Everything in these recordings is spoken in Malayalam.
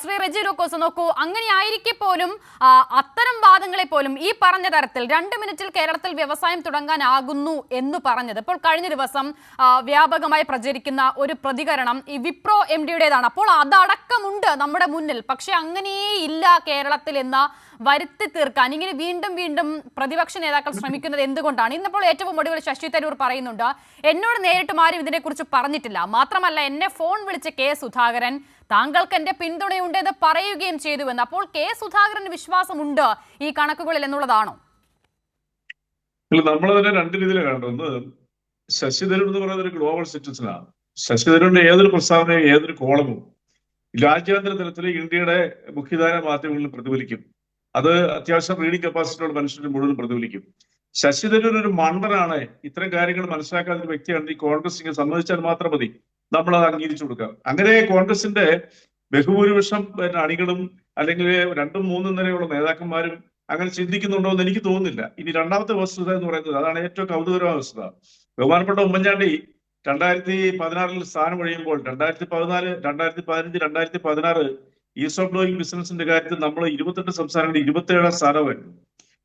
ശ്രീ റെജി ലൂക്കോസ് നോക്കൂ അങ്ങനെ ആയിരിക്കെ പോലും അത്തരം വാദങ്ങളെ പോലും ഈ പറഞ്ഞ തരത്തിൽ രണ്ട് മിനിറ്റിൽ കേരളത്തിൽ വ്യവസായം തുടങ്ങാനാകുന്നു എന്ന് പറഞ്ഞത്. ഇപ്പോൾ കഴിഞ്ഞ ദിവസം വ്യാപകമായി പ്രചരിക്കുന്ന ഒരു പ്രതികരണം ഈ വിപ്രോ എം ഡിയുടേതാണ്. അപ്പോൾ അതടക്കമുണ്ട് നമ്മുടെ മുന്നിൽ. പക്ഷെ അങ്ങനെയേ ഇല്ല കേരളത്തിൽ എന്ന വരുത്തി തീർക്കാൻ. ഇങ്ങനെ വീണ്ടും വീണ്ടും പ്രതിപക്ഷ നേതാക്കൾ ശ്രമിക്കുന്നത് എന്തുകൊണ്ടാണ്? ഇന്നിപ്പോൾ ഏറ്റവും ഒടുവിൽ ശശി തരൂർ പറയുന്നുണ്ട് എന്നോട് നേരിട്ട് ആരും ഇതിനെക്കുറിച്ച് പറഞ്ഞിട്ടില്ല. മാത്രമല്ല എന്നെ ഫോൺ വിളിച്ച കെ. സുധാകരൻ താങ്കൾക്ക് എന്റെ പിന്തുണയുണ്ട് എന്ന് പറയുകയും ചെയ്തുവെന്ന്. അപ്പോൾ കെ. സുധാകരന് വിശ്വാസമുണ്ട് ഈ കണക്കുകളിൽ എന്നുള്ളതാണോ? നമ്മൾ തന്നെ രണ്ട് രീതിയിലാണ് ഒന്ന് ശശി തരൂർ എന്ന് പറയുന്നത് ഒരു ഗ്ലോബൽ സിറ്റിസനാണ് ശശി തരൂരിന്റെ ഏതൊരു പ്രസ്താവനയും ഏതൊരു കോളമും രാജ്യാന്തര തലത്തിൽ ഇന്ത്യയുടെ മുഖ്യധാര മാധ്യമങ്ങളിൽ പ്രതിഫലിക്കും. അത് അത്യാവശ്യം റീഡിംഗ് കപ്പാസിറ്റിയുള്ള മനുഷ്യരുടെ മുഴുവൻ പ്രതിഫലിക്കും. ശശി തരൂർ ഒരു മണ്ടനാണ്. ഇത്തരം കാര്യങ്ങൾ മനസ്സിലാക്കാത്ത വ്യക്തിയാണ് ഈ കോൺഗ്രസ് ഇങ്ങനെ സമ്മതിച്ചാൽ മാത്രം മതി. നമ്മൾ അത് അംഗീകരിച്ചു കൊടുക്കാം അങ്ങനെ കോൺഗ്രസിന്റെ ബഹുഭൂരിപക്ഷം അണികളും അല്ലെങ്കിൽ രണ്ടും മൂന്നും നിലയുള്ള നേതാക്കന്മാരും അങ്ങനെ ചിന്തിക്കുന്നുണ്ടോ എന്ന് എനിക്ക് തോന്നുന്നില്ല. ഇനി രണ്ടാമത്തെ വസ്തുത എന്ന് പറയുന്നത് അതാണ് ഏറ്റവും കൗതുകരമായ വസ്തുത. ബഹുമാനപ്പെട്ട ഉമ്മൻചാണ്ടി രണ്ടായിരത്തി പതിനാറിൽ സ്ഥാനം ഒഴിയുമ്പോൾ രണ്ടായിരത്തി പതിനാല് രണ്ടായിരത്തി പതിനഞ്ച് രണ്ടായിരത്തി പതിനാറ് ഈസ് ഓഫ് ഡൂയിങ് ബിസിനസിന്റെ കാര്യത്തിൽ നമ്മൾ ഇരുപത്തെട്ട് സംസ്ഥാനങ്ങളിൽ ഇരുപത്തിയേഴാം സ്ഥാനമായിരുന്നു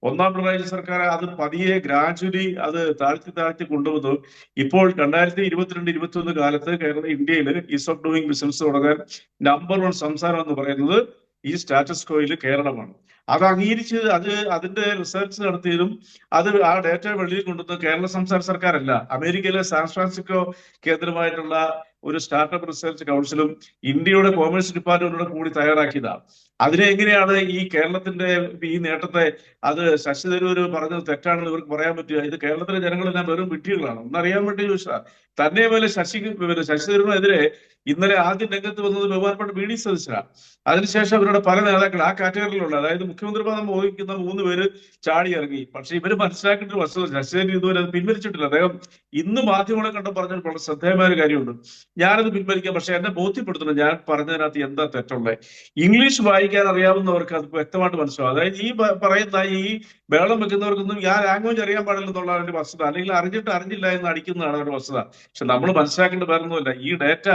ഒന്നാം പിണറായി സർക്കാർ അത് പതിയെ ഗ്രാജുവലി അത് താഴ്ത്തി താഴ്ത്തി കൊണ്ടുവന്നു. ഇപ്പോൾ രണ്ടായിരത്തി ഇരുപത്തിരണ്ട് ഇരുപത്തി ഒന്ന് കാലത്ത് കേരള ഇന്ത്യയിൽ ഈസ് ഓഫ് ഡൂയിങ് ബിസിനസ് തുടങ്ങാൻ നമ്പർ വൺ സംസ്ഥാനം എന്ന് പറയുന്നത് ഈ സ്റ്റാറ്റസ് കോയിൽ കേരളമാണ്. അത് അംഗീകരിച്ച് അത് അതിന്റെ റിസർച്ച് നടത്തിയതും അത് ആ ഡേറ്റ വെളിയിൽ കൊണ്ടുവന്നത് കേരള സംസ്ഥാന സർക്കാരല്ല. അമേരിക്കയിലെ സാൻ ഫ്രാൻസിസ്കോ കേന്ദ്രമായിട്ടുള്ള ഒരു സ്റ്റാർട്ടപ്പ് റിസർച്ച് കൗൺസിലും ഇന്ത്യയുടെ കോമേഴ്സ് ഡിപ്പാർട്ട്മെന്റോട് കൂടി തയ്യാറാക്കിയതാണ് അതിനെ എങ്ങനെയാണ് ഈ കേരളത്തിന്റെ ഈ നേട്ടത്തെ അത് ശശി തരൂർ പറഞ്ഞത് തെറ്റാണെന്ന് ഇവർക്ക് പറയാൻ പറ്റുക? ഇത് കേരളത്തിലെ ജനങ്ങളെല്ലാം വെറും വിട്ടികളാണ് ഒന്നറിയാൻ വേണ്ടി ചോദിച്ചാ തന്നെ പോലെ ശശി പിന്നെ ശശിധരനെതിരെ ഇന്നലെ ആദ്യം രംഗത്ത് വന്നത് ബഹുമാനപ്പെട്ട ബി ഡി സദസ്യനാണ് അതിനുശേഷം അവരുടെ പല നേതാക്കൾ ആ കാറ്റഗറിയിലുള്ള അതായത് മുഖ്യമന്ത്രി പദം വഹിക്കുന്ന മൂന്ന് പേര് ചാടി ഇറങ്ങി. പക്ഷെ ഇവർ മനസ്സിലാക്കേണ്ട ഒരു വസ്തുത ശശിധരൻ ഇതുവരെ അത് പിൻവലിച്ചിട്ടില്ല. അദ്ദേഹം ഇന്ന് മാധ്യമങ്ങളെ കണ്ടു പറഞ്ഞ വളരെ ശ്രദ്ധേയമായ ഒരു കാര്യമുണ്ട്. ഞാനത് പിൻവലിക്കാം. പക്ഷെ എന്നെ ബോധ്യപ്പെടുത്തണം. ഞാൻ പറഞ്ഞതിനകത്ത് എന്താ തെറ്റുള്ളത് ഇംഗ്ലീഷ് വായിക്കാൻ അറിയാവുന്നവർക്ക് അത് വ്യക്തമായിട്ട് മനസ്സിലാവും. അതായത് ഈ പറയുന്ന ഈ ബഹളം വെക്കുന്നവർക്കൊന്നും ആ ലാംഗ്വേജ് അറിയാൻ പാടില്ലെന്നുള്ള അവരുടെ വസ്തുത അല്ലെങ്കിൽ അറിഞ്ഞിട്ട് അറിഞ്ഞില്ല എന്ന് അടിക്കുന്നതാണ് അവരുടെ വസ്തുത. പക്ഷെ നമ്മൾ മനസ്സിലാക്കേണ്ട വേറൊന്നുമില്ല. ഈ ഡേറ്റ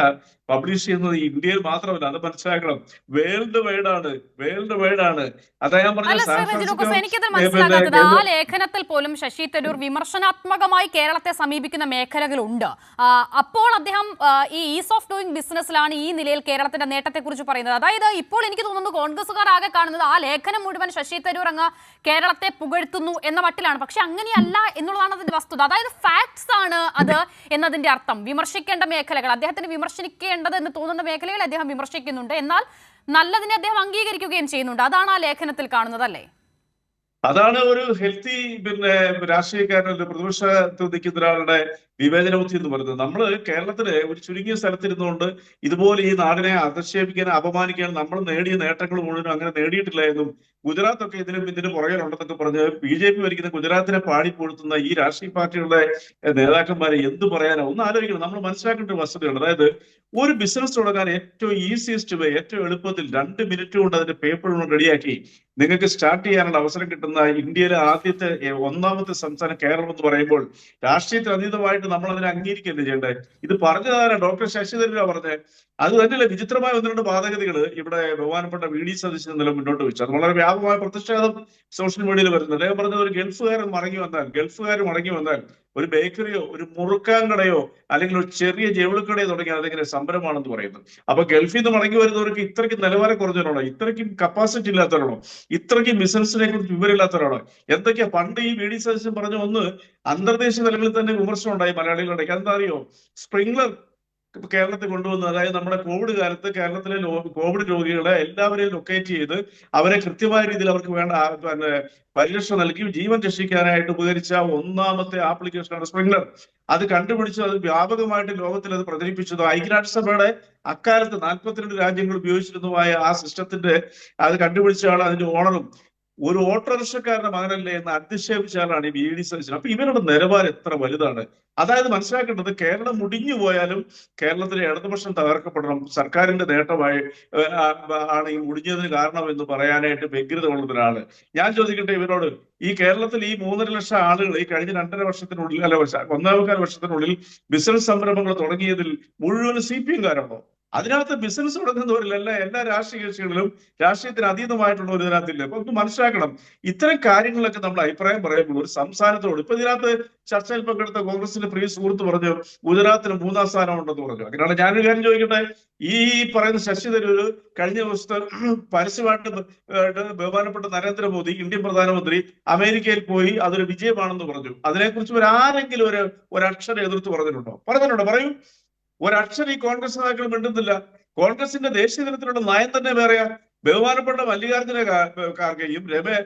പബ്ലിഷ് ചെയ്യുന്നത് ഇന്ത്യയിൽ മാത്രമല്ല അത് മനസ്സിലാക്കണം. വേൾഡ് വൈഡ് ആണ് വേൾഡ് വൈഡ് ആണ്. എനിക്കത് ആ ലേഖനത്തിൽ പോലും ശശി തരൂർ വിമർശനാത്മകമായി കേരളത്തെ സമീപിക്കുന്ന മേഖലകളുണ്ട്. അപ്പോൾ അദ്ദേഹം ഈ ഈസ് ഓഫ് ഡൂയിങ് ബിസിനസ്സിലാണ് ഈ നിലയിൽ കേരളത്തിന്റെ നേട്ടത്തെക്കുറിച്ച് പറയുന്നത്. അതായത് ഇപ്പോൾ എനിക്ക് തോന്നുന്നു കോൺഗ്രസ്സുകാർ ആകെ കാണുന്നത് ആ ലേഖനം മുഴുവൻ ശശി തരൂർ അങ്ങ് കേരളത്തെ പുകഴ്ത്തുന്നു എന്ന മട്ടിലാണ്. പക്ഷെ അങ്ങനെയല്ല എന്നുള്ളതാണ് അതിന്റെ വസ്തുത. അതായത് ഫാക്ട്സ് ആണ് അത് എന്നതിന്റെ അർത്ഥം വിമർശിക്കേണ്ട മേഖലകൾ അദ്ദേഹത്തിന് വിമർശിക്കേണ്ടത് എന്ന് തോന്നുന്ന മേഖലകൾ അദ്ദേഹം വിമർശിക്കുന്നുണ്ട്. എന്നാൽ നല്ലതിനെ അദ്ദേഹം അംഗീകരിക്കുകയും ചെയ്യുന്നുണ്ട്. അതാണ് ആ ലേഖനത്തിൽ കാണുന്നത് അല്ലേ അതാണ് ഒരു ഹെൽത്തി പിന്നെ രാഷ്ട്രീയക്കാരൻ പ്രതിപക്ഷത്ത് നിൽക്കുന്ന ഒരാളുടെ വിവേചന ബുദ്ധി എന്ന് പറയുന്നത്. നമ്മൾ കേരളത്തിൽ ഒരു ചുരുങ്ങിയ സ്ഥലത്തിരുന്നുകൊണ്ട് ഇതുപോലെ ഈ നാടിനെ അധിക്ഷേപിക്കാൻ അപമാനിക്കാൻ നമ്മൾ നേടിയ നേട്ടങ്ങൾ മുഴുവനും അങ്ങനെ നേടിയിട്ടില്ല എന്നും ഗുജറാത്ത് ഒക്കെ ഇതിനും ഇതിന് പുറകിലുണ്ടെന്നൊക്കെ പറഞ്ഞ് ബി ജെ പി ഭരിക്കുന്ന ഗുജറാത്തിനെ പാടിപ്പൊഴുത്തുന്ന ഈ രാഷ്ട്രീയ പാർട്ടികളുടെ നേതാക്കന്മാരെ എന്ത് പറയാനോ? ഒന്ന് ആലോചിക്കണം. നമ്മൾ മനസ്സിലാക്കേണ്ട ഒരു വസ്തുതയാണ്. അതായത് ഒരു ബിസിനസ് തുടങ്ങാൻ ഏറ്റവും ഈസിയസ്റ്റ് വേ ഏറ്റവും എളുപ്പത്തിൽ രണ്ട് മിനിറ്റ് കൊണ്ട് അതിന്റെ പേപ്പർ റെഡിയാക്കി നിങ്ങൾക്ക് സ്റ്റാർട്ട് ചെയ്യാനുള്ള അവസരം കിട്ടുന്ന ഇന്ത്യയിലെ ആദ്യത്തെ ഒന്നാമത്തെ സംസ്ഥാനം കേരളം എന്ന് പറയുമ്പോൾ രാഷ്ട്രീയത്തിന് അതീതമായിട്ട് നമ്മൾ അതിനെ അംഗീകരിക്കല്ലേ ചെയ്യേണ്ടത് ഇത് പറഞ്ഞതാണ് ഡോക്ടർ ശശി തരൂരാ പറഞ്ഞത് അത് തന്നെയല്ല വിചിത്രമായ ഒന്ന് രണ്ട് ബാധകതകൾ ഇവിടെ ബഹുമാനപ്പെട്ട വി ഡി സതീശൻ നില മുന്നോട്ട് വെച്ചു. അത് വളരെ വ്യാപകമായ പ്രതിഷേധം സോഷ്യൽ മീഡിയയിൽ വരുന്നത് അദ്ദേഹം പറഞ്ഞത് ഒരു ഗൾഫുകാരൻ മടങ്ങി വന്നാൽ ഗൾഫുകാർ മടങ്ങി വന്നാൽ ഒരു ബേക്കറിയോ ഒരു മുറുക്കാൻ കടയോ അല്ലെങ്കിൽ ഒരു ചെറിയ ജൗളിക്കടയോ തുടങ്ങിയാൽ അതെങ്ങനെ സംരംഭമാണെന്ന് പറയുന്നത് അപ്പൊ ഗൾഫിൽ നിന്ന് മടങ്ങി വരുന്നവർക്ക് ഇത്രയ്ക്ക് നിലവാരം കുറഞ്ഞവരാണോ? ഇത്രയ്ക്കും കപ്പാസിറ്റി ഇല്ലാത്തവരാണോ? ഇത്രയ്ക്കും ബിസിനസിനെ കുറിച്ച് വിവരമില്ലാത്തവരാണോ? എന്തൊക്കെയാ? പണ്ട് ഈ വി ഡി സതീശൻ പറഞ്ഞ ഒന്ന് അന്തർദേശീയ തലങ്ങളിൽ തന്നെ വിമർശനം ഉണ്ടായി മലയാളികളുടെ എന്താ അറിയോ? സ്പ്രിംഗ്ലർ കേരളത്തിൽ കൊണ്ടുവന്നു അതായത് നമ്മുടെ കോവിഡ് കാലത്ത് കേരളത്തിലെ കോവിഡ് രോഗികളെ എല്ലാവരെയും ലൊക്കേറ്റ് ചെയ്ത് അവരെ കൃത്യമായ രീതിയിൽ അവർക്ക് വേണ്ട പിന്നെ പരിരക്ഷ നൽകി ജീവൻ രക്ഷിക്കാനായിട്ട് ഉപകരിച്ച ഒന്നാമത്തെ ആപ്ലിക്കേഷനാണ് സ്പ്രിംഗ്ലർ അത് കണ്ടുപിടിച്ച് അത് വ്യാപകമായിട്ട് ലോകത്തിൽ അത് പ്രചരിപ്പിച്ചത് ഐക്യരാഷ്ട്രസഭയുടെ അക്കാലത്ത് നാൽപ്പത്തിരണ്ട് രാജ്യങ്ങൾ ഉപയോഗിച്ചിരുന്നതുമായ ആ സിസ്റ്റത്തിന്റെ അത് കണ്ടുപിടിച്ച അതിന്റെ ഓണറും ഒരു ഓട്ടോറിക്ഷക്കാരന്റെ മകനല്ലേ എന്ന് അധിക്ഷേപിച്ചാലാണ് ഈ വി ഡി സതീശൻ. അപ്പൊ ഇവരുടെ നിലവാരം എത്ര വലുതാണ്? അതായത് മനസ്സിലാക്കേണ്ടത് കേരളം മുടിഞ്ഞു പോയാലും കേരളത്തിലെ ഇടതുപക്ഷം തകർക്കപ്പെടണം. സർക്കാരിന്റെ നേട്ടമായി ആണ് ഈ മുടിഞ്ഞതിന് കാരണം എന്ന് പറയാനായിട്ട് വ്യഗ്രത ഒരാൾ. ഞാൻ ചോദിക്കട്ടെ ഇവരോട് ഈ കേരളത്തിൽ ഈ മൂന്നര ലക്ഷം ആളുകൾ ഈ കഴിഞ്ഞ രണ്ടര വർഷത്തിനുള്ളിൽ അല്ല ഒന്നാമക്കാല വർഷത്തിനുള്ളിൽ ബിസിനസ് സംരംഭങ്ങൾ തുടങ്ങിയതിൽ മുഴുവൻ സി പി എംകാരാണോ അതിനകത്ത് ബിസിനസ് തുടങ്ങുന്നവരിലല്ല എല്ലാ രാഷ്ട്രീയ കക്ഷികളിലും രാഷ്ട്രീയത്തിന് അതീതമായിട്ടുള്ള ഒരു ഇതിനകത്തില്ല. അപ്പൊ ഒന്ന് മനസ്സിലാക്കണം. ഇത്തരം കാര്യങ്ങളൊക്കെ നമ്മൾ അഭിപ്രായം പറയുമ്പോൾ ഒരു സംസ്ഥാനത്തോട് ഇപ്പൊ ഇതിനകത്ത് ചർച്ചയിൽ പങ്കെടുത്ത കോൺഗ്രസിന്റെ പ്രിയ സുഹൃത്ത് പറഞ്ഞു ഗുജറാത്തിന് മൂന്നാം സ്ഥാനം ഉണ്ടെന്ന് പറഞ്ഞു. അങ്ങനെയാണ് ഞാനൊരു കാര്യം ചോദിക്കട്ടെ? ഈ പറയുന്ന ശശി തരൂര് കഴിഞ്ഞ ദിവസത്തെ പരസ്യമായിട്ട് ബഹുമാനപ്പെട്ട നരേന്ദ്രമോദി ഇന്ത്യൻ പ്രധാനമന്ത്രി അമേരിക്കയിൽ പോയി അതൊരു വിജയമാണെന്ന് പറഞ്ഞു. അതിനെക്കുറിച്ച് ഒരു ആരെങ്കിലും ഒരു ഒരക്ഷരം എതിർത്ത് പറഞ്ഞിട്ടുണ്ടോ? പറഞ്ഞിട്ടുണ്ടോ? പറയൂ. ഒരക്ഷരം ഈ കോൺഗ്രസ് നേതാക്കൾ മിണ്ടുന്നില്ല. കോൺഗ്രസിന്റെ ദേശീയ തലത്തിലുള്ള നയം തന്നെ വേറെയാ. ബഹുമാനപ്പെട്ട മല്ലികാർജുന ഖാർഗെയും രമേ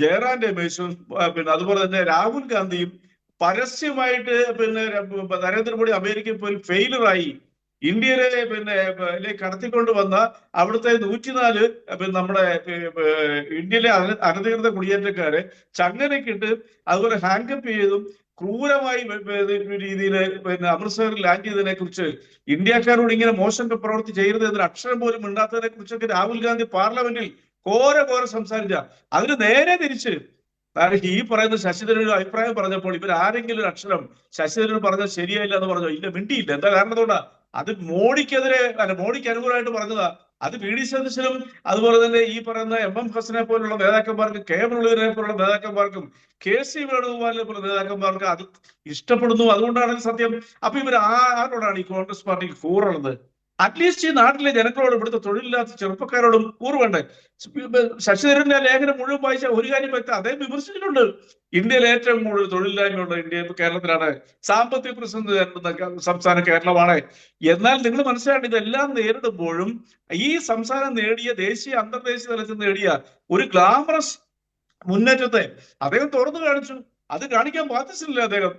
ജയറാം രമേശും പിന്നെ അതുപോലെ തന്നെ രാഹുൽ ഗാന്ധിയും പരസ്യമായിട്ട് പിന്നെ നരേന്ദ്രമോദി അമേരിക്കയിൽ പോയി ഫെയിലറായി ഇന്ത്യയിലെ പിന്നെ കടത്തിക്കൊണ്ട് വന്ന അവിടുത്തെ നൂറ്റിനാല് പിന്നെ നമ്മുടെ ഇന്ത്യയിലെ അന- അനധികൃത കുടിയേറ്റക്കാരെ ചങ്ങനക്കിട്ട് അതുപോലെ ഹാങ്കപ്പ് ചെയ്തും ക്രൂരമായി രീതിയിൽ പിന്നെ അമൃത്സറിൽ ലാൻഡ് ചെയ്തതിനെ കുറിച്ച് ഇന്ത്യക്കാരോട് ഇങ്ങനെ മോശം പ്രവൃത്തി ചെയ്യരുത് എന്നൊരു അക്ഷരം പോലും മിണ്ടാത്തതിനെ കുറിച്ചൊക്കെ രാഹുൽ ഗാന്ധി പാർലമെന്റിൽ കോര കോര സംസാരിച്ച. അതിന് നേരെ തിരിച്ച് ഈ പറയുന്ന ശശിധരൻ ഒരു അഭിപ്രായം പറഞ്ഞപ്പോൾ ഇവർ ആരെങ്കിലും ഒരു അക്ഷരം ശശിധരൻ പറഞ്ഞാൽ ശരിയായില്ല എന്ന് പറഞ്ഞോ? ഇല്ല മിണ്ടിയില്ല. എന്താ കാരണം? അതുകൊണ്ടാ. അത് മോഡിക്കെതിരെ അല്ല മോഡിക്ക് അനുകൂലമായിട്ട് പറഞ്ഞതാ. അത് പി ഡി സതീശനും അതുപോലെ തന്നെ ഈ പറയുന്ന എം എം ഹസനെ പോലുള്ള നേതാക്കന്മാർക്കും കെ മുരളീധരനെ പോലുള്ള നേതാക്കന്മാർക്കും കെ സി വേണുഗോപാലിനെ പോലുള്ള നേതാക്കന്മാർക്ക് അത് ഇഷ്ടപ്പെടുന്നു. അതുകൊണ്ടാണ് സത്യം. അപ്പൊ ഇവർ ആരോടാണ് ഈ കോൺഗ്രസ് പാർട്ടിക്ക് കൂറുള്ളത്? അറ്റ്ലീസ്റ്റ് ഈ നാട്ടിലെ ജനങ്ങളോടും ഇവിടുത്തെ തൊഴിലില്ലാത്ത ചെറുപ്പക്കാരോടും കൂറുവേണ്ടേ. ശശിധരന്റെ ലേഖനം മുഴുവൻ വായിച്ച ഒരു കാര്യം വ്യക്തം അദ്ദേഹം വിമർശിച്ചിട്ടുണ്ട് ഇന്ത്യയിൽ ഏറ്റവും കൂടുതൽ തൊഴിലില്ലായ്മയുള്ള ഇന്ത്യ കേരളത്തിലാണ്. സാമ്പത്തിക പ്രതിസന്ധി നേരിടുന്ന സംസ്ഥാനം കേരളമാണ്. എന്നാൽ നിങ്ങൾ മനസ്സിലാക്കേണ്ട ഇതെല്ലാം നേരിടുമ്പോഴും ഈ സംസ്ഥാനം നേടിയ ദേശീയ അന്തർദേശീയ തലത്തിൽ നേടിയ ഒരു ഗ്ലാമറസ് മുന്നേറ്റത്തെ അദ്ദേഹം തുറന്നു കാണിച്ചു. അത് കാണിക്കാൻ ബാധ്യസ്ഥയില്ല അദ്ദേഹം.